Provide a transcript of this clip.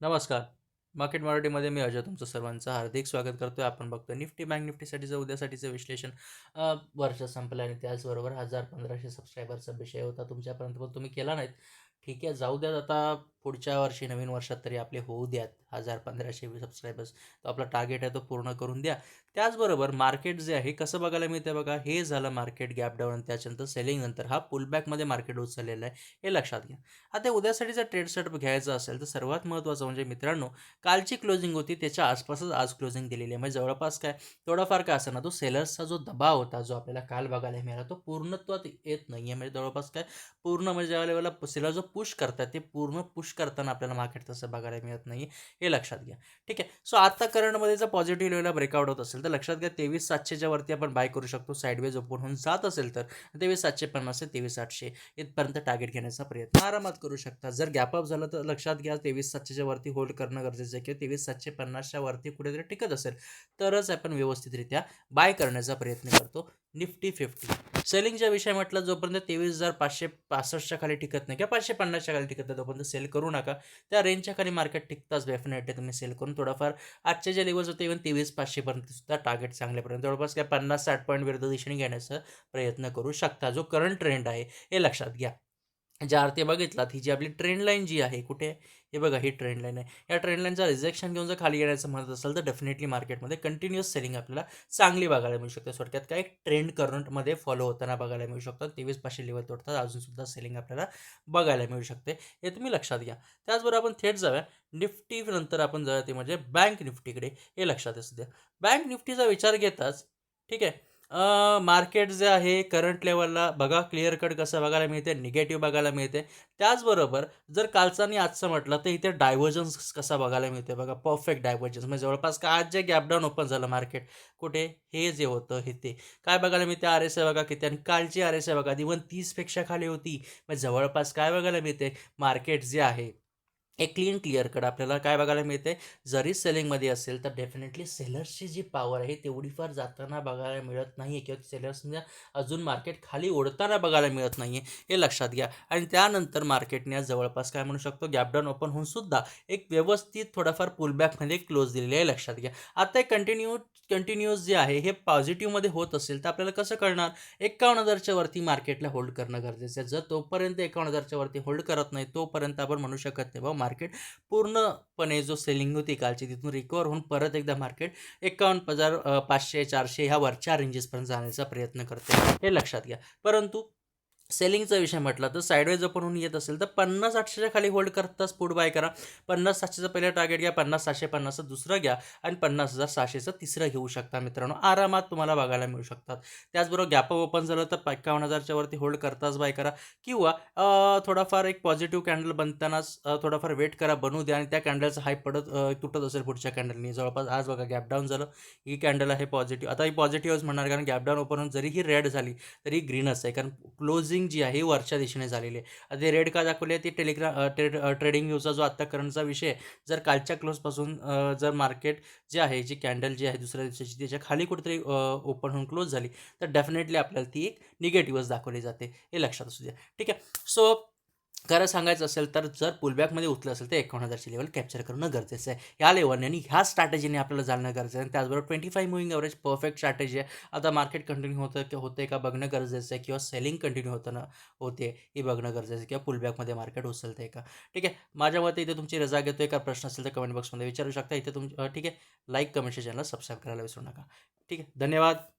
नमस्कार. मार्केट मराठीमध्ये मी अजय तुमचं सर्वांचं हार्दिक स्वागत करतोय. आपण बघतो निफ्टी बँक निफ्टीसाठीचं उद्यासाठीचं विश्लेषण. वर्ष संपलं आणि त्याचबरोबर हजार पंधराशे सबस्क्रायबरचा विषय होता तुमच्यापर्यंत पण तुम्ही केला नाहीत. ठीक आहे जाऊ द्यात आता पुढच्या वर्षी नवीन वर्षात तरी आपले होऊ द्यात. हजार पंधराशे सबस्क्रायबर्स तो आपला टार्गेट आहे तो पूर्ण करून द्या. त्याचबरोबर मार्केट जे आहे कसं बघायला मिळतं बघा हे झालं मार्केट गॅप डाऊन त्याच्यानंतर सेलिंग नंतर हा पुलबॅकमध्ये मार्केट उचललेला आहे हे लक्षात घ्या. आता उद्यासाठी जर ट्रेड सेटअप घ्यायचा असेल तर सर्वात महत्त्वाचं म्हणजे मित्रांनो कालची क्लोजिंग होती त्याच्या आसपासच आज क्लोजिंग दिलेली आहे. म्हणजे जवळपास काय थोडाफार काय असं ना तो सेलर्सचा जो दबाव होता जो आपल्याला काल बघायला मिळाला तो पूर्णत्वात येत नाही आहे म्हणजे जवळपास काय पूर्ण म्हणजे ज्या वेळेला सेलर जो पुश करतात ते पूर्ण पुश करताना आपल्याला मार्केट तसं बघायला मिळत नाही हे लक्षात घ्या. ठीक आहे? सो आता करंटमध्ये जर पॉझिटिव्ह लेवलला ब्रेकआउट होत असेल तर लक्षात घ्या तेवीस सातशेच्या वरती आपण बाय करू शकतो. साईडवेज ओपन होऊन जात असेल तर तेवीस सातशे पन्नास ते तेवीस आठशे इथपर्यंत टार्गेट घेण्याचा प्रयत्न आरामात करू शकता. जर गॅप अप झालं तर लक्षात घ्या तेवीस सातशेच्या वरती होल्ड करणं गरजेचं आहे किंवा तेवीस सातशे पन्नासच्या वरती कुठेतरी टिकत असेल तरच आपण व्यवस्थितरित्या बाय करण्याचा प्रयत्न करतो. निफ्टी फिफ्टी सेलिंगच्या विषय म्हटलं जोपर्यंत तेवीस हजार पाचशे पासष्टच्या खाली टिकत नाही किंवा पाचशे पन्नासच्या खाली टिकत नाही तोपर्यंत सेल करू नका. त्या रेंजच्या खाली मार्केट टिकताच डेफिनेटली तुम्ही सेल करून थोडाफार आजचे जे लेवल्स होते इव्हन तेवीस पाचशेपर्यंत सुद्धा टार्गेट चांगल्यापर्यंत जवळपास काय पन्नास साठ पॉईंट विरुद्ध दिशेने घेण्याचा प्रयत्न करू शकता. जो करंट ट्रेंड आहे हे लक्षात घ्या. ज्या आरती बघितलात ही जी आपली ट्रेंड लाईन जी आहे कुठे? आहे? हे बघा ही ट्रेंड लाईन आहे. या ट्रेंड लाईनचा रिजेक्शन घेऊन जर खाली येण्याचं म्हणत असेल तर डेफिनेटली मार्केटमध्ये कंटिन्युअस सेलिंग आपल्याला चांगली बघायला मिळू शकते. थोडक्यात काय ट्रेंड करंटमध्ये फॉलो होताना बघायला मिळू शकतात तेवीस पाचशे लेवल तोडतात अजूनसुद्धा सेलिंग आपल्याला बघायला मिळू शकते. हे तुम्ही लक्षात घ्या. त्याचबरोबर आपण थेट जाऊया. निफ्टी नंतर आपण जाऊया ते म्हणजे बँक निफ्टीकडे. हे लक्षात असू द्या. बँक निफ्टीचा विचार घेताच ठीक आहे मार्केट जे आहे करंट लेवलला बघा क्लिअर कट कसं बघायला मिळते निगेटिव्ह बघायला मिळते. त्याचबरोबर जर कालचा आणि आजचं म्हटलं तर इथे डायव्हर्जन्स कसा बघायला मिळते बघा परफेक्ट डायव्हर्जन्स म्हणजे जवळपास का आज जे गॅपडाऊन ओपन झालं मार्केट कुठे? हे जे होतं हे ते. काय बघायला मिळते आर एस आय बघा किती आणि कालची आर एस आय बघा इवन तीसपेक्षा खाली होती. मग जवळपास काय बघायला मिळते मार्केट जे आहे एक क्लीन क्लिअर कट आपल्याला काय बघायला मिळते जरी सेलिंगमध्ये असेल तर डेफिनेटली सेलर्सची जी पॉवर आहे तेवढी फार जाताना बघायला मिळत नाही आहे किंवा सेलर्सने अजून मार्केट खाली ओढताना बघायला मिळत नाही आहे हे लक्षात घ्या. आणि त्यानंतर मार्केटने जवळपास काय म्हणू शकतो? गॅपडाऊन ओपन होऊन सुद्धा एक व्यवस्थित थोडाफार पुलबॅकमध्ये क्लोज दिलेली आहे लक्षात घ्या. आता एक कंटिन्यू कंटिन्युअस जे आहे हे पॉझिटिव्हमध्ये होत असेल तर आपल्याला कसं कळणार? एकावन्न हजारच्या वरती मार्केटला होल्ड करणं गरजेचं आहे. जर तोपर्यंत एकावन्न हजारच्या वरती होल्ड करत नाही तोपर्यंत आपण म्हणू शकत नाही बाबा मार्केट पूर्णपणे जो सेलिंग होती कालची तिथून रिकवर होऊन परत एकदा मार्केट एकावन्न हजार पाचशे चारशे ह्या वरच्या रेंजेसपर्यंत जाण्याचा प्रयत्न करते हे लक्षात घ्या. परंतु सेलिंगचा विषय म्हटला तर साईडवेज आपण होऊन येत असेल तर पन्नास आठशेच्या खाली होल्ड करताच पुढ बाय करा. पन्नास सातशेचं पहिलं टार्गेट घ्या पन्नास सातशे पन्नासचं दुसरं घ्या आणि पन्नास हजार सहाशेचं तिसरं घेऊ शकता मित्रांनो. आरामात तुम्हाला बघायला मिळू शकतात. त्याचबरोबर गॅप ओपन झालं तर एकावन्न हजारच्या वरती होल्ड करताच बाय करा. किंवा थोडाफार एक पॉझिटिव्ह कॅन्डल बनतानाच थोडाफार वेट करा बनवू द्या आणि त्या कॅन्डलचा हाय पडत तुटत असेल पुढच्या कॅन्डलनी जवळपास आज बघा गॅपडाऊन झालं. ही कॅन्डल आहे पॉझिटिव्ह आता ही पॉझिटिव्हच म्हणणार कारण गॅपडाऊन ओपन होऊन जरी ही रेड झाली तरी ग्रीनच आहे कारण क्लोजिंग जी आहे ही वरच्या दिशेने झालेली आहे. आता ते रेड का दाखवली आहे ती टेलिग्राम ट्रेड ट्रेडिंग व्ह्यूचा जो आत्ता करंटचा विषय आहे जर कालच्या क्लोजपासून जर मार्केट जे आहे जी कॅन्डल जी आहे दुसऱ्या दिवसाची त्याच्याखाली कुठेतरी ओपन होऊन क्लोज झाली तर डेफिनेटली आपल्याला ती एक निगेटिव्हच दाखवली जाते हे लक्षात असू द्या. ठीक आहे. सो खरं सांगायचं असेल तर जर पुलबॅकमध्ये उतलं असेल तर एकावन्न हजारची लेवल कॅप्चर करणं गरजेचं आहे. ह्या लेवलने आणि ह्या स्ट्रॅटेजीने आपल्याला जाणं गरजेचं आहे. आणि त्याचबरोबर twenty five moving average perfect strategy आहे. आता मार्केट कंटिन्यू होतं की होते का बघणं गरजेचं आहे किंवा सेलिंग कंटिन्यू होताना होते ही बघणं गरजेचं आहे किंवा पुलबॅकमध्ये मार्केट उचलते का? ठीक आहे. माझ्या मते इथे तुमची रजा घेतो का प्रश्न असेल तर कमेंट बॉक्समध्ये विचारू शकता. इथे तुम ठीक आहे. लाईक कमेंटच्या चॅनल सबस्क्राईब करायला विसरू नका. ठीक आहे. धन्यवाद.